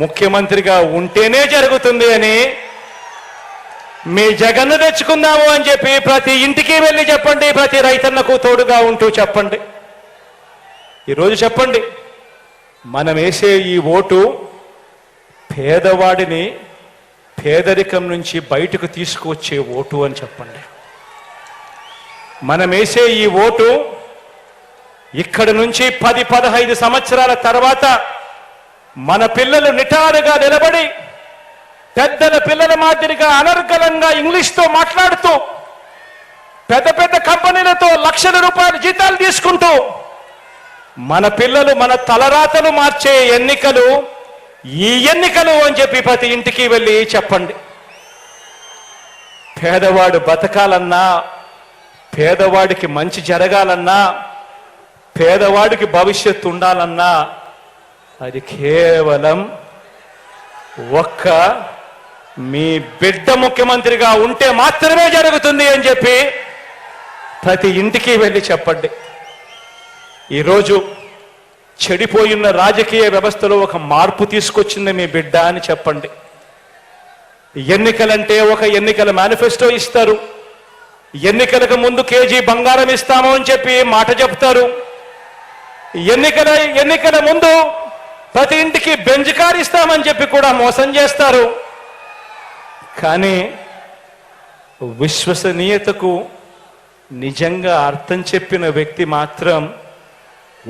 ముఖ్యమంత్రిగా ఉంటేనే జరుగుతుంది అని మీ జగన్ను తెచ్చుకుందాము అని చెప్పి ప్రతి ఇంటికి వెళ్ళి చెప్పండి ప్రతి రైతన్నకు తోడుగా ఉంటూ చెప్పండి. ఈరోజు చెప్పండి మనం వేసే ఈ ఓటు పేదవాడిని పేదరికం నుంచి బయటకు తీసుకువచ్చే ఓటు అని చెప్పండి. మనం వేసే ఈ ఓటు ఇక్కడ నుంచి పది పదహైదు సంవత్సరాల తర్వాత మన పిల్లలు నిటారుగా నిలబడి పెద్దల పిల్లల మాదిరిగా అనర్గళంగా ఇంగ్లీష్తో మాట్లాడుతూ పెద్ద పెద్ద కంపెనీలతో లక్షల రూపాయల జీతాలు తీసుకుంటూ మన పిల్లలు మన తలరాతలు మార్చే ఎన్నికలు ఈ ఎన్నికలు అని చెప్పి ప్రతి ఇంటికి వెళ్ళి చెప్పండి. పేదవాడు బతకాలన్నా పేదవాడికి మంచి జరగాలన్నా పేదవాడికి భవిష్యత్తు ఉండాలన్నా అది కేవలం ఒక్క మీ బిడ్డ ముఖ్యమంత్రిగా ఉంటే మాత్రమే జరుగుతుంది అని చెప్పి ప్రతి ఇంటికి వెళ్ళి చెప్పండి. ఈరోజు చెడిపోయిన రాజకీయ వ్యవస్థలో ఒక మార్పు తీసుకొచ్చింది మీ బిడ్డ అని చెప్పండి. ఎన్నికలంటే ఒక ఎన్నికల మేనిఫెస్టో ఇస్తారు. ఎన్నికలకు ముందు కేజీ బంగారం ఇస్తాము అని చెప్పి మాట చెప్తారు. ఎన్నికల ఎన్నికల ముందు ప్రతి ఇంటికి బెంజ్ కార్ ఇస్తామని చెప్పి కూడా మోసం చేస్తారు. కానీ విశ్వసనీయతకు నిజంగా అర్థం చెప్పిన వ్యక్తి మాత్రం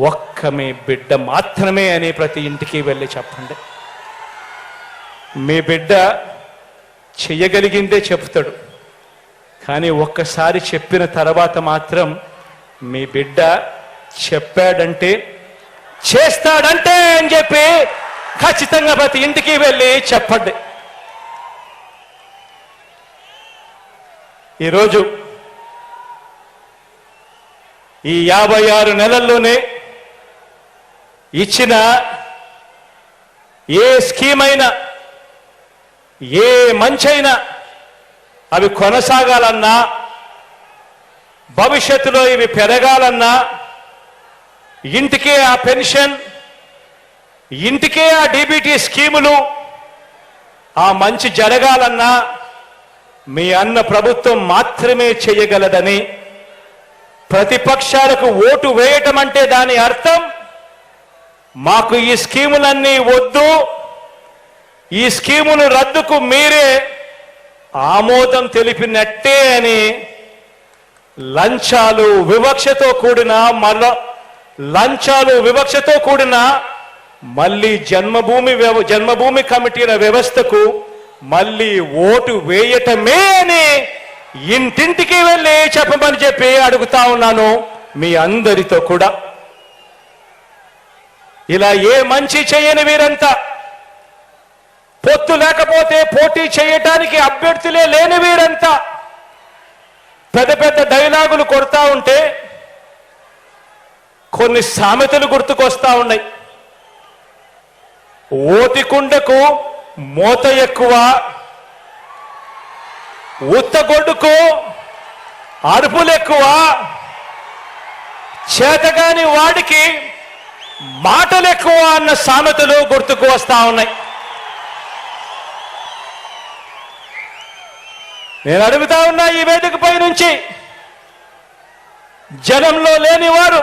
ఒక్క మీ బిడ్డ మాత్రమే అని ప్రతి ఇంటికి వెళ్ళి చెప్పండి. మీ బిడ్డ చెయ్యగలిగిందే చెప్తాడు. కానీ ఒక్కసారి చెప్పిన తర్వాత మాత్రం మీ బిడ్డ చెప్పాడంటే చేస్తాడంటే అని చెప్పి ఖచ్చితంగా ప్రతి ఇంటికి వెళ్ళి చెప్పండి. ఈరోజు ఈ యాభై ఆరు నెలల్లోనే ఇచ్చిన ఏ స్కీమ్ అయినా ఏ మంచైనా అవి కొనసాగాలన్నా భవిష్యత్తులో ఇవి పెరగాలన్నా ఇంటికే ఆ పెన్షన్ ఇంటికే ఆ డీబీటీ స్కీములు ఆ మంచి జరగాలన్నా మీ అన్న ప్రభుత్వం మాత్రమే చేయగలదని ప్రతిపక్షాలకు ఓటు వేయటం అంటే దాని అర్థం మాకు ఈ స్కీములన్నీ వద్దు ఈ స్కీములు రద్దుకు మీరే ఆమోదం తెలిపినట్టే అని లంచాలు వివక్షతో కూడిన మరో లంచాలు వివక్షతో కూడిన మళ్ళీ జన్మభూమి వ్యవ- జన్మభూమి కమిటీల వ్యవస్థకు మళ్ళీ ఓటు వేయటమే అని ఇంటింటికి వెళ్ళి చెప్పమని చెప్పి అడుగుతా ఉన్నాను మీ అందరితో కూడా. ఇలా ఏ మంచి చేయని వీరంతా పొత్తు లేకపోతే పోటీ చేయటానికి అభ్యర్థులే లేని వీరంతా పెద్ద పెద్ద డైలాగులు కొడతా ఉంటే కొన్ని సామెతలు గుర్తుకొస్తా ఉన్నాయి. ఓటికుండకు మోత ఎక్కువ ఉత్తగొడ్డుకు అరుపులు ఎక్కువ చేతగాని వాడికి మాటలు ఎక్కువ అన్న సామెతలు గుర్తుకు వస్తా ఉన్నాయి. నేను అడుగుతా ఉన్నా ఈ వేదికపై నుంచి. జనంలో లేనివారు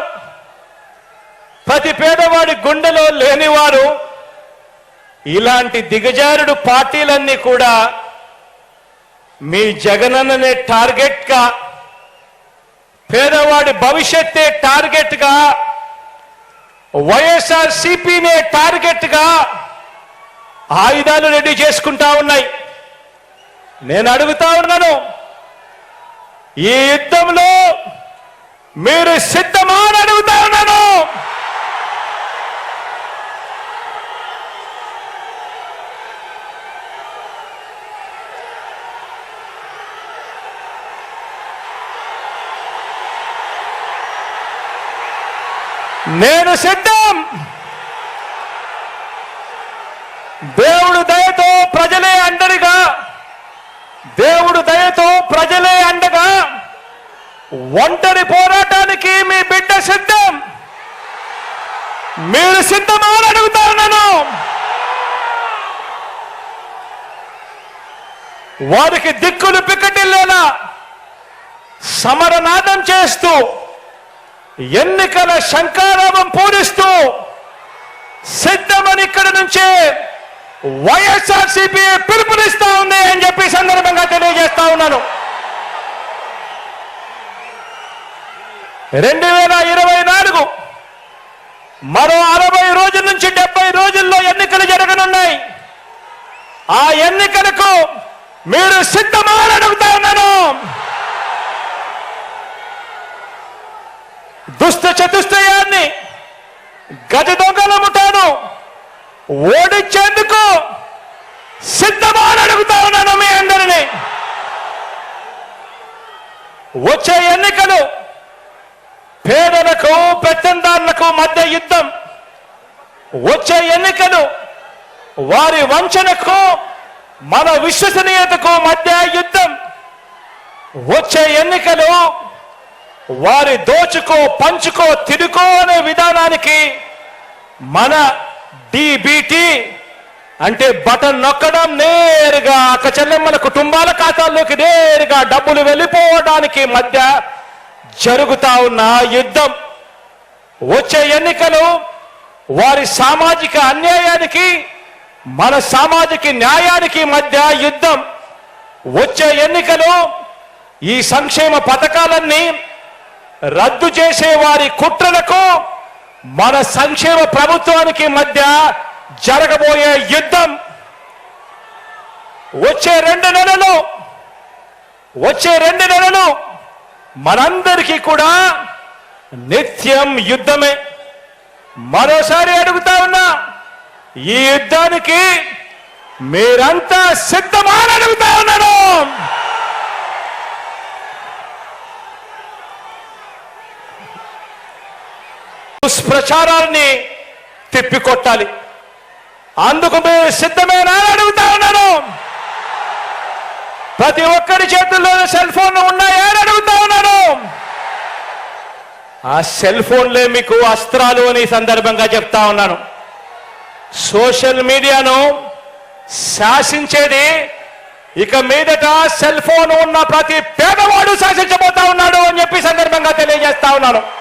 ప్రతి పేదవాడి గుండెలో లేనివారు ఇలాంటి దిగజారుడు పార్టీలన్నీ కూడా మీ జగనన్ననే టార్గెట్గా పేదవాడి భవిష్యత్తే టార్గెట్గా వైఎస్ఆర్ సిపినే టార్గెట్గా ఆయుధాలు రెడీ చేసుకుంటా ఉన్నాయి. నేను అడుగుతా ఉన్నాను ఈ యుద్ధంలో మీరు సిద్ధమా అని అడుగుతా ఉన్నాను. నేను సిద్ధం. దేవుడు దయతో ప్రజలే అండరిగా దేవుడు దయతో ప్రజలే అండగా. ఒంటరి పోరాటానికి మీ బిడ్డ సిద్ధం. మీరు సిద్ధమా అడుగుతారు నన్ను వారికి దిక్కులు పిక్కటిల్లేలా సమరనాదం చేస్తూ ఎన్నికల శంకారామం పూరిస్తూ సిద్ధమని ఇక్కడ నుంచే వైఎస్ఆర్సీపీ పిలుపునిస్తా ఉంది అని చెప్పి సందర్భంగా తెలియజేస్తా ఉన్నాను. రెండు వేల ఇరవై నాలుగు మరో అరవై రోజుల నుంచి డెబ్బై రోజుల్లో ఎన్నికలు జరగనున్నాయి. ఆ ఎన్నికలకు మీరు సిద్ధమా అని అడుగుతా ఉన్నాను దుష్ట చతుష్టయాన్ని గజ దొంగల ముఠాను ఓడించేందుకు సిద్ధమాని అడుగుతా ఉన్నాను మీ అందరినీ. వచ్చే ఎన్నికలు పేదలకు పెత్తందారులకు మధ్య యుద్ధం. వచ్చే ఎన్నికలు వారి వంచనకు మన విశ్వసనీయతకు మధ్య యుద్ధం. వచ్చే ఎన్నికలు వారి దోచుకో పంచుకో తిరుకో అనే విధానానికి మన డిబిటి అంటే బటన్ నొక్కడం నేరుగా అక్క చెల్లెమ్మల కుటుంబాల ఖాతాల్లోకి నేరుగా డబ్బులు వెళ్ళిపోవడానికి మధ్య జరుగుతా ఉన్న యుద్ధం. వచ్చే ఎన్నికలు వారి సామాజిక అన్యాయానికి మన సామాజిక న్యాయానికి మధ్య యుద్ధం. వచ్చే ఎన్నికలు ఈ సంక్షేమ పథకాలన్నీ రద్దు చేసే వారి కుట్రలకు మన సంక్షేమ ప్రభుత్వానికి మధ్య జరగబోయే యుద్ధం వచ్చే రెండు నెలలు వచ్చే రెండు నెలలు మనందరికీ కూడా నిత్యం యుద్ధమే. మరోసారి అడుగుతా ఉన్నా ఈ యుద్ధానికి మీరంతా సిద్ధమా అడుగుతా ఉన్నాను. దుష్ప్రచారాన్ని తిప్పికొట్టాలి. అందుకు మేము సిద్ధమేనా అడుగుతా ఉన్నాను. ప్రతి ఒక్కరి చేతుల్లో సెల్ ఫోన్ ఉన్నాయా అని అడుగుతా ఉన్నాను. ఆ సెల్ ఫోన్లే మీకు అస్త్రాలు అని సందర్భంగా చెప్తా ఉన్నాను. సోషల్ మీడియాను శాసించేది ఇక మీదట సెల్ ఫోన్ ఉన్న ప్రతి పేదవాడు శాసించబోతా ఉన్నాడు అని చెప్పి సందర్భంగా తెలియజేస్తా ఉన్నాను.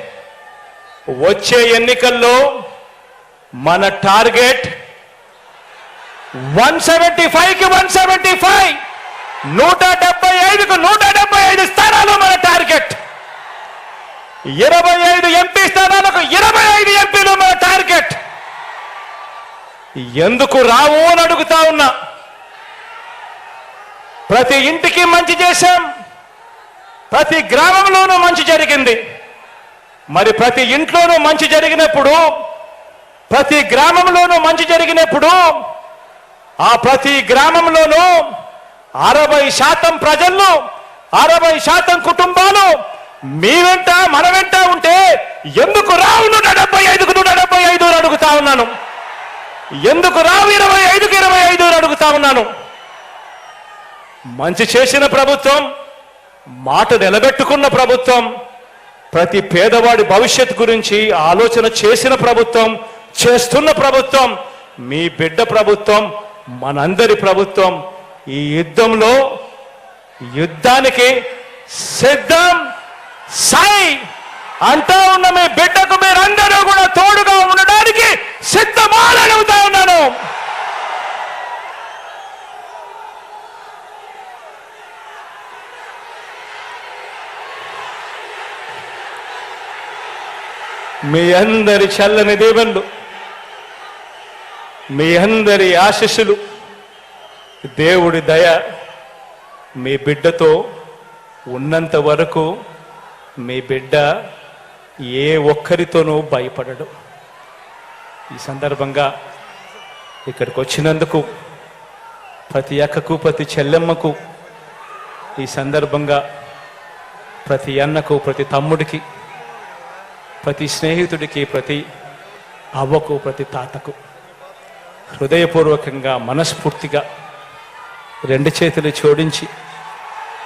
వచ్చే ఎన్నికల్లో మన టార్గెట్ వన్ సెవెంటీ ఫైవ్కి వన్ సెవెంటీ ఫైవ్. నూట డెబ్బై ఐదుకు నూట డెబ్బై ఐదు స్థానాలు మన టార్గెట్. ఇరవై ఐదు ఎంపీ స్థానాలకు ఇరవై ఐదు ఎంపీలు మన టార్గెట్. ఎందుకు రావు అని అడుగుతా ఉన్నా. ప్రతి ఇంటికి మంచి చేశాం. ప్రతి గ్రామంలోనూ మంచి జరిగింది. మరి ప్రతి ఇంట్లోనూ మంచి జరిగినప్పుడు ప్రతి గ్రామంలోనూ మంచి జరిగినప్పుడు ఆ ప్రతి గ్రామంలోనూ అరవై శాతం ప్రజలు అరవై శాతం కుటుంబాలు మీ వెంట మన వెంట ఉంటే ఎందుకు రావు నూట డెబ్బై ఐదుకు నూట డెబ్బై ఐదు అడుగుతా ఉన్నాను. ఎందుకు రావు ఇరవై ఐదుకు ఇరవై ఐదు అడుగుతా ఉన్నాను. మంచి చేసిన ప్రభుత్వం మాట నిలబెట్టుకున్న ప్రభుత్వం ప్రతి పేదవాడి భవిష్యత్ గురించి ఆలోచన చేసిన ప్రభుత్వం చేస్తున్న ప్రభుత్వం మీ బిడ్డ ప్రభుత్వం మనందరి ప్రభుత్వం ఈ యుద్ధంలో యుద్ధానికి సిద్ధం సాయి అంటా ఉన్న మీ బిడ్డకు మీరందరూ కూడా తోడుగా ఉండడానికి సిద్ధమా ఉన్నాను. మీ అందరి చల్లని దేవుళ్ళు మీ అందరి ఆశీస్సులు దేవుడి దయ మీ బిడ్డతో ఉన్నంత వరకు మీ బిడ్డ ఏ ఒక్కరితోనూ భయపడడు. ఈ సందర్భంగా ఇక్కడికి వచ్చినందుకు ప్రతి అక్కకు ప్రతి చెల్లెమ్మకు ఈ సందర్భంగా ప్రతి అన్నకు ప్రతి తమ్ముడికి ప్రతి స్నేహితుడికి ప్రతి అవ్వకు ప్రతి తాతకు హృదయపూర్వకంగా మనస్ఫూర్తిగా రెండు చేతులు జోడించి